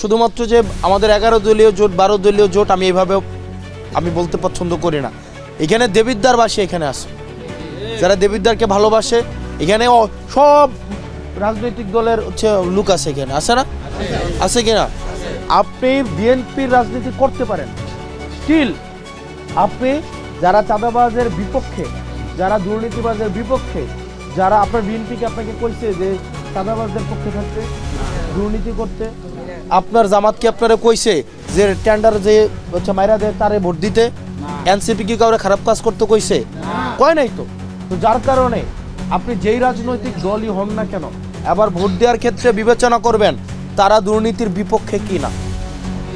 শুধুমাত্র যে আমাদের এগারো দলীয় জোট, বারো দলীয় জোট আমি এইভাবে আমি বলতে পছন্দ করি না। এখানে দেবিদ্দারবাসী এখানে আছে। যারা দেবিদ্দারকে ভালোবাসে, এখানে সব রাজনৈতিক দলের হচ্ছে লোক আছে এখানে। আছে না? আছে কিনা? আপনি বিএনপির রাজনীতি করতে পারেন। স্টিল আপনি যারা চাঁদাবাজের বিপক্ষে, যারা দুর্নীতিবাজের বিপক্ষে, যারা আপনার বিএনপিকে আপনাকে কইছে যে চাঁদাবাজদের পক্ষে থাকতে দুর্নীতি করতে। আপনার জামাতকে আপনারা কইছে যে টেন্ডার যে হচ্ছে মাইরা দেয় তারে ভোট দিতে? এনসিপি কি কাউরে খারাপ কাজ করতে কইছে? কয় নাই তো? তো যার কারণে আপনি যেই রাজনৈতিক দলই হন না কেন আবার ভোট দেওয়ার ক্ষেত্রে বিবেচনা করবেন তারা দুর্নীতির বিপক্ষে কি না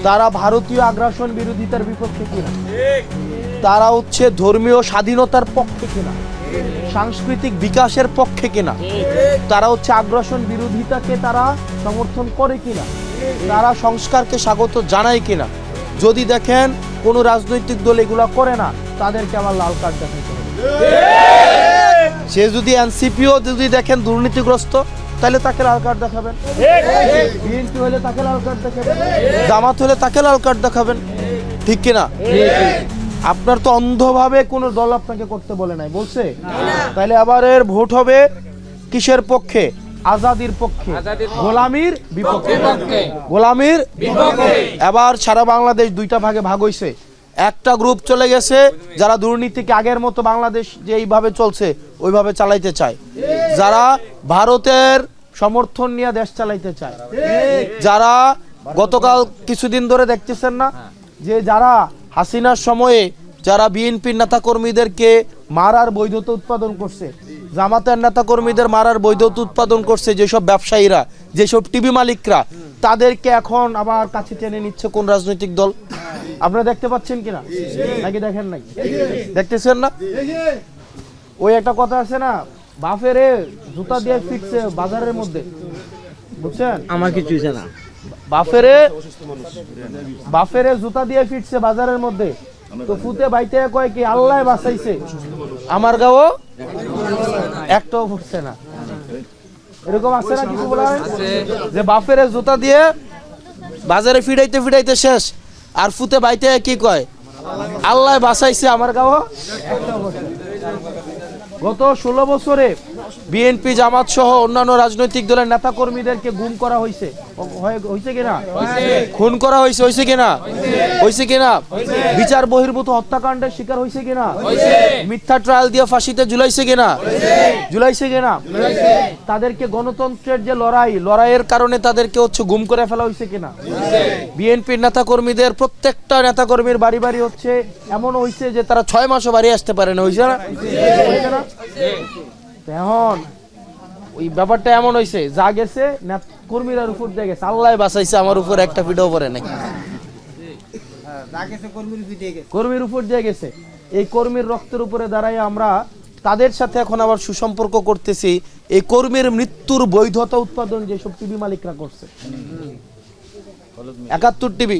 তারা ভারতীয় আগ্রাসন বিরোধিতার বিপক্ষে কিনা। তারা হচ্ছে ধর্মীয় স্বাধীনতার পক্ষে কিনা। সাংস্কৃতিক বিকাশের পক্ষে কিনা? তারা হচ্ছে আগ্রাসন বিরোধিতাকে তারা সমর্থন করে কিনা? তারা সংস্কারকে স্বাগত জানায় কিনা? যদি দেখেন কোনো রাজনৈতিক দল এগুলো করে না, তাদেরকে আমার লাল কার্ড দেখাতে হবে। সে যদি এনসিপিও যদি দেখেন দুর্নীতিগ্রস্ত, তাহলে তাকে লাল কার্ড দেখাবেন। বিএনপি হলে তাকে লাল কার্ড দেখাবেন। জামাত হলে তাকে লাল কার্ড দেখাবেন। ঠিক কিনা? আপনার তো অন্ধভাবে কোনো দল আপনাকে করতে বলে নাই বলছে? তাহলে আবার এর ভোট হবে কিসের পক্ষে? আজাদির পক্ষে। গোলামির বিপক্ষে। গোলামির এবার সারা বাংলাদেশ দুইটা ভাগে ভাগ হইছে। একটা গ্রুপ চলে গেছে যারা দুর্নীতিকে আগের মতো বাংলাদেশ যে এইভাবে চলছে ওইভাবে চালাইতে চায়। যারা ভারতের সমর্থন নিয়ে দেশ চালাইতে চায়। যারা গতকাল কিছুদিন ধরে দেখতেছেন না যে যারা হাসিনার সময়ে যারা বিএনপির নেতা কর্মীদেরকে মারার বৈধতা উৎপাদন করছে, জামাতের নেতা কর্মীদের মারার বৈধতা উৎপাদন করছে যেসব ব্যবসায়ীরা, যেসব টিভি মালিকরা, তাদেরকে এখন আবার কাছে টেনে নিচ্ছে কোন রাজনৈতিক দল? আপনারা দেখতে পাচ্ছেন কিনা? নাকি দেখেন নাই? দেখতেছেন না? ওই একটা কথা আছে না, বাফেরে জুতা দিয়ে ফিটছে বাজারের মধ্যে। বুঝছেন? আমার কিছু না বাফেরে বাফেরে জুতা দিয়ে ফিটছে বাজারের মধ্যে। তো ফুতে বাইতে কয় কি আল্লাহ বাঁচাইছে। আমার গাও একটাও ফুটছে না। এরকম আছে না কিছু বলা যে বাফেরে জুতা দিয়ে বাজারে ফিরাইতে ফিরাইতে শেষ। আর ফুতে বাইতে কি কয়? আল্লাহ বাঁচাইছে আমার গাও। গত ষোলো বছরে বিএনপি, জামাত সহ অন্যান্য রাজনৈতিক দলের নেতা কর্মীদেরকে গুম করা হয়েছে হয়েছে কিনা? খুন করা হয়েছে হয়েছে কিনা? হয়েছে কিনা? বিচার বহির্ভূত হত্যাকাণ্ডের শিকার হয়েছে কিনা? মিথ্যা ট্রায়াল দিয়ে ফাঁসিতে ঝুলাইছে কিনা? ঝুলাইছে কিনা? তাদেরকে গণতন্ত্রের যে লড়াই, লড়াইয়ের কারণে তাদেরকে হচ্ছে গুম করে ফেলা হয়েছে কিনা? বিএনপির নেতা কর্মীদের প্রত্যেকটা নেতা কর্মীর বাড়ি বাড়ি হচ্ছে এমন হয়েছে যে তারা ছয় মাসও বাড়ি আসতে পারে না হয়েছে না? এখন ওই ব্যাপারটা এমন হয়েছে যা গেছে কর্মীরার উপর দিয়ে গেছে। আল্লাহ বাঁচাইছে আমার উপর একটা ভিডিও পরে নাই। কর্মীর উপর দিয়ে গেছে। এই কর্মীর রক্তের উপরে দাঁড়াই আমরা তাদের সাথে এখন আবার সুসম্পর্ক করতেছি। এই কর্মীর মৃত্যুর বৈধতা উৎপাদন যেসব টিভি মালিকরা করছে। একাত্তর টিভি।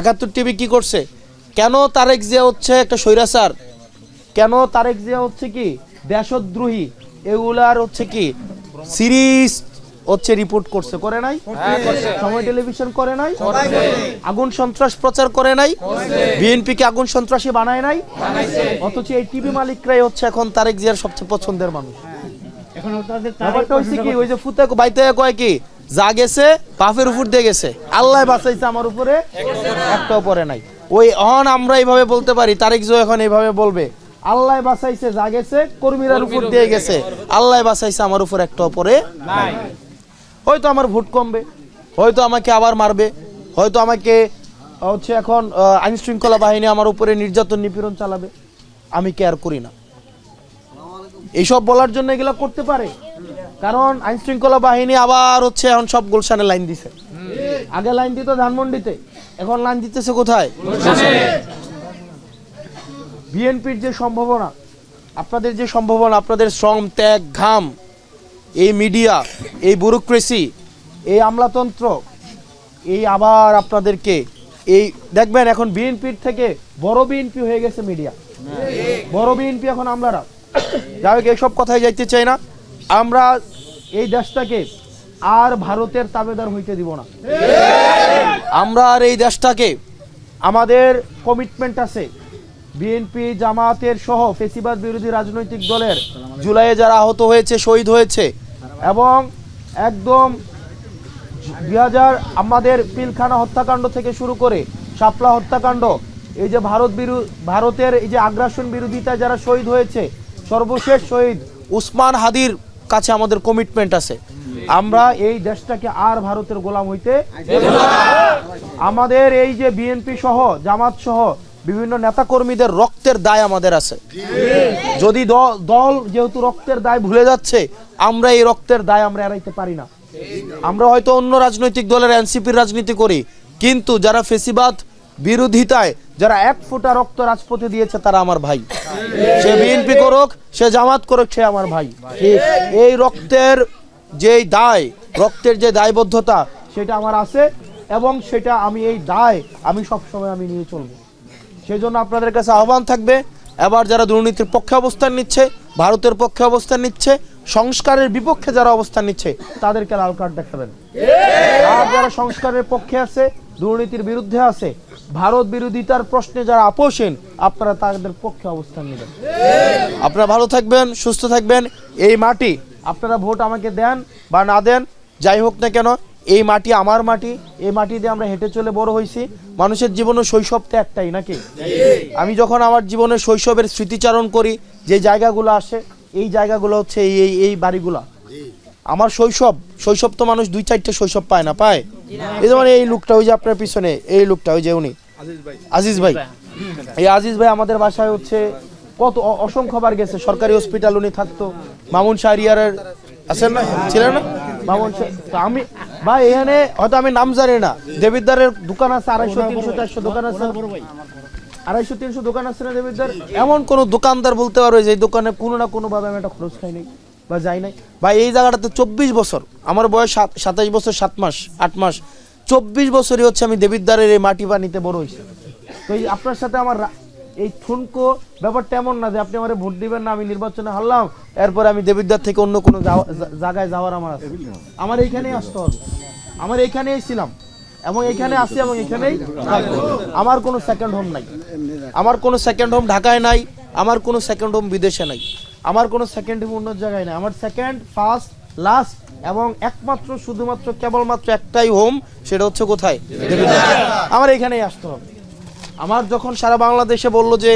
একাত্তর টিভি কি করছে? কেন তারেক জিয়া হচ্ছে একটা স্বৈরাচার? কেন তারেক জিয়া হচ্ছে কি? দেশদ্রোহী এগুলার হচ্ছে কি? সিরিজ হচ্ছে রিপোর্ট করছে করে নাই? সময় টেলিভিশন করে নাই? আগুন সন্ত্রাস প্রচার করে নাই? বিএনপি কে আগুন সন্ত্রাসী বানায় নাই? অথচ এই টিভি মালিকরাই হচ্ছে এখন তারেক জিয়ার সবচেয়ে পছন্দের মানুষ। ব্যাপারটা হচ্ছে কি ওই যে ফুতে বাইতে কয় কি যা গেছে উপর দিয়ে গেছে। আল্লাহ বাঁচাইছে আমার উপরে একটাও পরে নাই। ওই অহন আমরা এইভাবে বলতে পারি তারেক জো এখন এইভাবে বলবে। আল্লাহ বাঁচাইছে যা গেছে কর্মীরার উপর দিয়ে গেছে। আল্লাহ বাঁচাইছে আমার উপর একটাও পরে হয়তো আমার ভোট কমবে হয়তো আমাকে আবার মারবে হয়তো আমাকে হচ্ছে এখন আইন শৃঙ্খলা বাহিনী আমার উপরে নির্যাতন নিপীড়ন চালাবে। আমি কেয়ার করি না। এইসব বলার জন্য এগুলা করতে পারে। কারণ আইন শৃঙ্খলা বাহিনী আবার হচ্ছে এখন সব গুলশানে লাইন দিছে। আগে লাইন দিত ধানমন্ডিতে এখন লাইন দিতেছে কোথায়? বিএনপির যে সম্ভাবনা, আপনাদের যে সম্ভাবনা, আপনাদের শ্রম, ত্যাগ, ঘাম, এই মিডিয়া, এই ব্যুরোক্রেসি, এই আমলাতন্ত্র, এই আবার আপনাদেরকে এই, দেখবেন এখন বিএনপির থেকে বড় বিএনপি হয়ে গেছে মিডিয়া। বড় বিএনপি এখন আমলারা। যাই হোক, এইসব কথাই যাইতে চাই না। আমরা এই দেশটাকে আর ভারতের তাবেদার হইতে দিব না। আমরা আর এই দেশটাকে আমাদের কমিটমেন্ট আছে। বিএনপি জামাতের সহ ফেসিবাদ বিরোধী রাজনৈতিক দলের জুলাইয়ে যারা আহত হয়েছে, শহীদ হয়েছে এবং একদম দুই হাজার আমাদের পিলখানা হত্যাকাণ্ড থেকে শুরু করে শাপলা হত্যাকাণ্ড, এই যে ভারত বিরু, ভারতের এই যে আগ্রাসন বিরোধিতায় যারা শহীদ হয়েছে, সর্বশেষ শহীদ উসমান হাদির কাছে আমাদের কমিটমেন্ট আছে। আমরা এই দেশটাকে আর ভারতের গোলাম হইতে আমাদের এই যে বিএনপি সহ, জামাত সহ বিভিন্ন নেতাকর্মীদের রক্তের দায় আমাদের আছে। যদি দল যেহেতু রক্তের দায় ভুলে যাচ্ছে, আমরা এই রক্তের দায় আমরা এড়াইতে পারি না। আমরা হয়তো অন্য রাজনৈতিক দলের এনসিপির রাজনীতি করি, কিন্তু যারা ফেসিবাদ বিরোধিতায়, যারা এক ফোঁটা রক্ত রাজপথে দিয়েছে তারা আমার ভাই। সে বিএনপি করুক, সে জামাত করুক, সে আমার ভাই। এই রক্তের যেই দায়, রক্তের যে দায়বদ্ধতা, সেটা আমার আছে এবং সেটা আমি এই দায় আমি সবসময় আমি নিয়ে চলবো। সেই জন্য আপনাদের কাছে আহ্বান থাকবে, এবার যারা দুর্নীতির পক্ষে অবস্থান নিচ্ছে, ভারতের পক্ষে অবস্থান নিচ্ছে, সংস্কারের বিপক্ষে যারা অবস্থান নিচ্ছে, তাদেরকে লাল কার্ড দেখাবেন। আর যারা সংস্কারের পক্ষে আছে, দুর্নীতির বিরুদ্ধে আছে, ভারত বিরোধিতার প্রশ্নে যারা আপোষহীন, আপনারা তাদের পক্ষে অবস্থান নেবেন। আপনারা ভালো থাকবেন, সুস্থ থাকবেন, এই মাটি আপনারা ভোট আমাকে দেন বা না দেন, যাই হোক না কেন এই মাটি আমার মাটি, এই মাটি দিয়ে আমরা হেঁটে চলে বড় হয়েছি মানুষের জীবনে শৈশব তো একটাই, নাকি? আমি যখন আমার জীবনে শৈশবের স্মৃতিচারণ করি, যে জায়গাগুলো আসে, এই জায়গাগুলো হচ্ছে এই এই বাড়িগুলা। আমার শৈশব শৈশব তো মানুষ দুই চারটে শৈশব পায় না, পায়? এই যেমন এই লুকটা, ওই যে আপনার পিছনে, এই লুকটা, ওই যে উনি। আজিজ ভাই। এই আজিজ ভাই আমাদের বাসায় হচ্ছে, কত অসংখ্যবার গেছে। সরকারি হসপিটাল উনি থাকতো। মামুন শাহরিয়ারের, আছেন না? ছিলেন না? মামুন আমি ভাই এখানে হয়তো আমি নাম জানি না। দেবিদ্দারের দোকান আছে আড়াইশো তিনশো চারশো দোকান আছে। আড়াইশো তিনশো দোকান আছে না দেবিদ্দার এমন কোন দোকানদার বলতে পারবে যে এই দোকানে কোনো না কোনো ভাবে আমি একটা খরচ খাই নাই বা যাই নাই। বা এই জায়গাটাতে চব্বিশ বছর আমার বয়স সাত সাতাইশ বছর সাত মাস আট মাস চব্বিশ বছরই হচ্ছে আমি দেবিদ্দারের এই মাটি পানিতে বড় হয়েছি। তো এই আপনার সাথে আমার এই ঠুনকো ব্যাপারটা এমন না যে আপনি আমার ভোট দিবেন না, আমি নির্বাচনে হারলাম, এরপর আমি দেবিদ্দার থেকে অন্য কোনো জায়গায় যাওয়ার আমার আছে। আমার এইখানেই আসতে হবে। আমার এইখানেই ছিলাম। এবং এখানে আসি এবং এখানেই। আমার কোনো সেকেন্ড হোম নাই। আমার কোনো সেকেন্ড হোম ঢাকায় নাই, আমার কোনো সেকেন্ড হোম বিদেশে নাই। আমার কোনো সেকেন্ড হোম অন্য জায়গায় নাই। আমার সেকেন্ড ফার্স্ট লাস্ট এবং একমাত্র, শুধুমাত্র, কেবলমাত্র একটাই হোম সেটা হচ্ছে কোথায়? আমার এখানেই আসতে হবে। আমার যখন সারা বাংলাদেশে বলল যে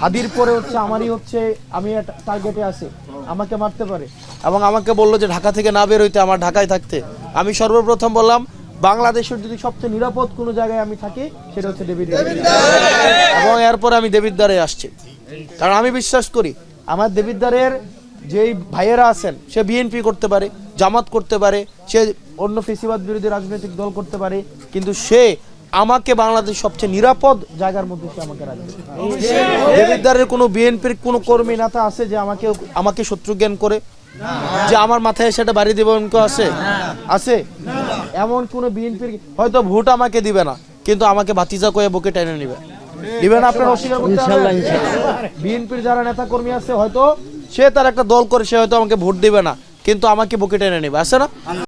হাদির পরে হচ্ছে আমারই হচ্ছে, আমি টার্গেটে আছি, আমাকে মারতে পারে। এবং আমাকে বলল যে ঢাকা থেকে না বের হইতে, আমার ঢাকায় থাকতে। আমি সর্বপ্রথম বললাম, বাংলাদেশের যদি সবচেয়ে নিরাপদ কোনো জায়গায় আমি থাকি, সেটা হচ্ছে দেবিদ্বার এবং এরপরে আমি দেবিদ্বারে আসছি। কারণ আমি বিশ্বাস করি, আমার দেবিদ্বারের যেই ভাইয়েরা আছেন, সে বিএনপি করতে পারে, জামাত করতে পারে, সে অন্য ফেসিবাদ বিরোধী রাজনৈতিক দল করতে পারে, কিন্তু সে আমাকে বাংলাদেশ সবচেয়ে নিরাপদ জায়গার মধ্যে সে আমাকে রাখবে। দেবিদ্বারের কোনো বিএনপির কোনো কর্মী নেতা আছে যে আমাকে আমাকে শত্রু জ্ঞান করে? যে আমার মাথায় সেটা বাড়ি দেবে অঙ্ক আছে? আছে? এমন কোন বিএনপির হয়তো ভোট আমাকে দিবে না কিন্তু আমাকে ভাতিজা কয়ে বুকে টেনে নিবে। দিবে না আপনার অস্বীকার করতে বিএনপির যারা নেতা কর্মী আছে হয়তো সে তার একটা দল করে সে হয়তো আমাকে ভোট দিবে না কিন্তু আমাকে বুকে টেনে নেবে। আছে না?